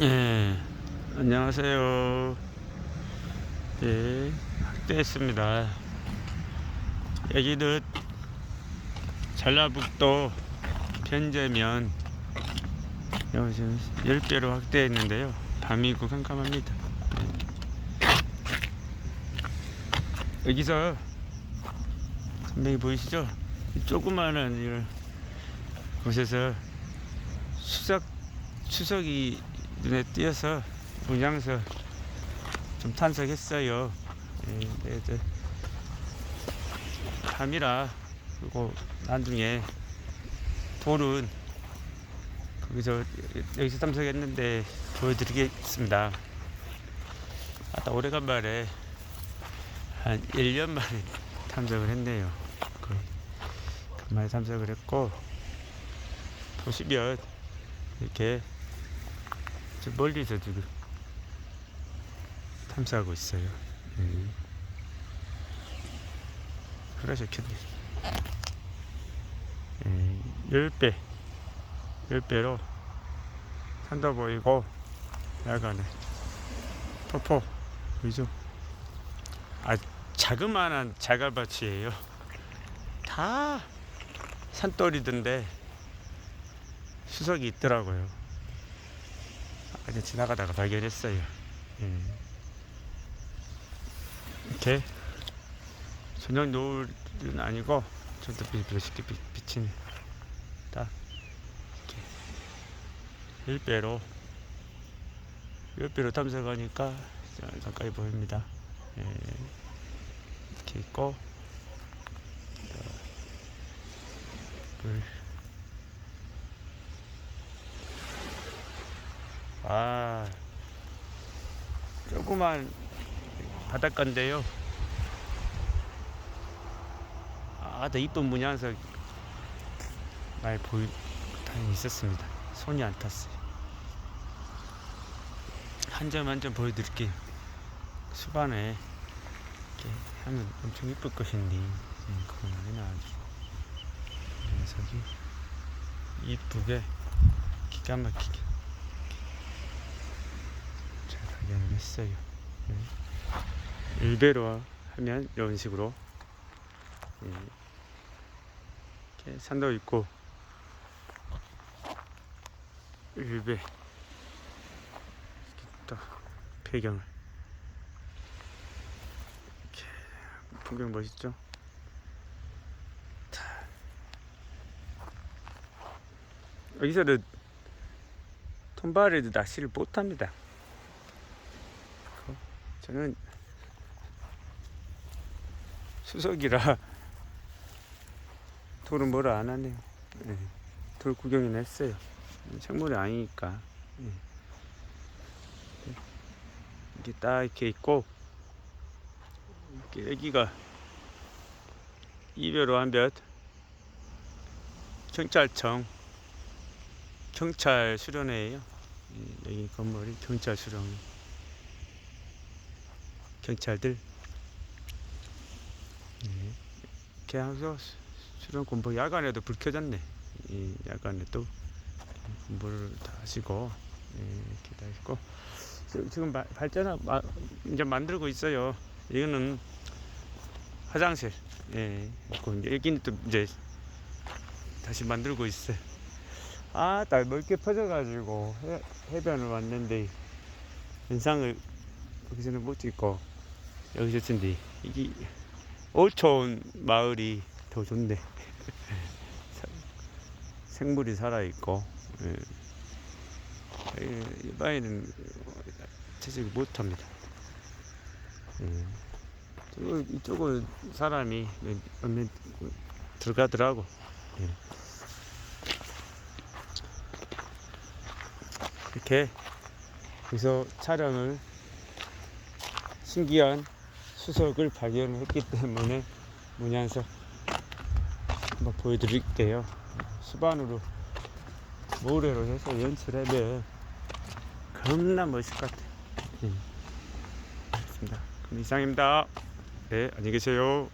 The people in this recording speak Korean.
예, 안녕하세요. 예, 학대했습니다. 여기는 전라북도 지금 10배로 확대했는데요. 밤이고 깜깜합니다. 예. 여기서 선생님 보이시죠? 이 조그마한 이 곳에서 수석 추석이 눈에 띄어서 문양서 좀 탄석했어요. 예, 네, 이제 밤이라 그리고 나중에 돌은 거기서 여기서 탐색했는데 보여드리겠습니다. 아따 오래간만에 한 1년 만에 탐색을 했네요. 거의 간만에 탐색을 했고 보시면 이렇게 저 멀리서 지금 탐사하고 있어요. 음. 그러셨겠네. 음, 10배, 10배로 산도 보이고, 야간에 포포, 보이죠? 아, 자그마한 자갈밭이에요. 다 산돌이던데, 수석이 있더라고요. 아까 지나가다가 발견했어요. 예. 이렇게 저녁 노을은 아니고 저도 비쉽게 비치는 딱 이렇게 1배로 1배로 탐색하니까 자, 가까이 보입니다. 예. 이렇게 있고 자, 물 아, 조그만 바닷가인데요. 아, 나 이쁜 문양석 많이 보이, 다행히 있었습니다. 손이 안 탔어요. 한 점 한 점 보여드릴게요. 수반에 이렇게 하면 엄청 이쁠 것인데, 음, 그건 아니나 아주. 녀석이 이쁘게 기가 막히게. 했어요. 네. 일배로 하면 이런 식으로 예. 이렇게 산도 있고 일배 이렇게 또 배경을 이렇게 풍경 멋있죠? 자. 여기서는 톰바레도 낚시를 못합니다. 저는 수석이라 돌은 뭐라 안 하네요. 예, 돌 구경이나 했어요. 생물이 아니니까. 예. 이게 딱 이렇게 있고, 이렇게 여기가 이별호 한볕 경찰청 경찰 수련회예요. 예, 여기 건물이 경찰 수련회. 경찰들. 예. 이렇게 하면서 수- 수련 공부 야간에도 불 켜졌네. 이 야간에 또 공부를 다 하시고 예, 지- 지금 마, 이제 만들고 있어요. 이거는 화장실. 예 여기는 또 이제 다시 만들고 있어요. 아딱 넓게 퍼져가지고 해, 해변을 왔는데 영상을 여기서는 못 찍고 여기서 쓴디 이게 올촌 마을이 더 좋네 사- 생물이 살아있고 예. 예, 일반인은 채식을 못합니다 예. 이쪽은 사람이 몇- 몇몇 들어가더라고 예. 이렇게 여기서 촬영을 신기한 수석을 발견했기 때문에 문양석 한번 보여드릴게요. 수반으로 모래로 해서 연출하면 겁나 멋있을 것 같아요. 예. 알겠습니다. 그럼 이상입니다. 네, 안녕히 계세요.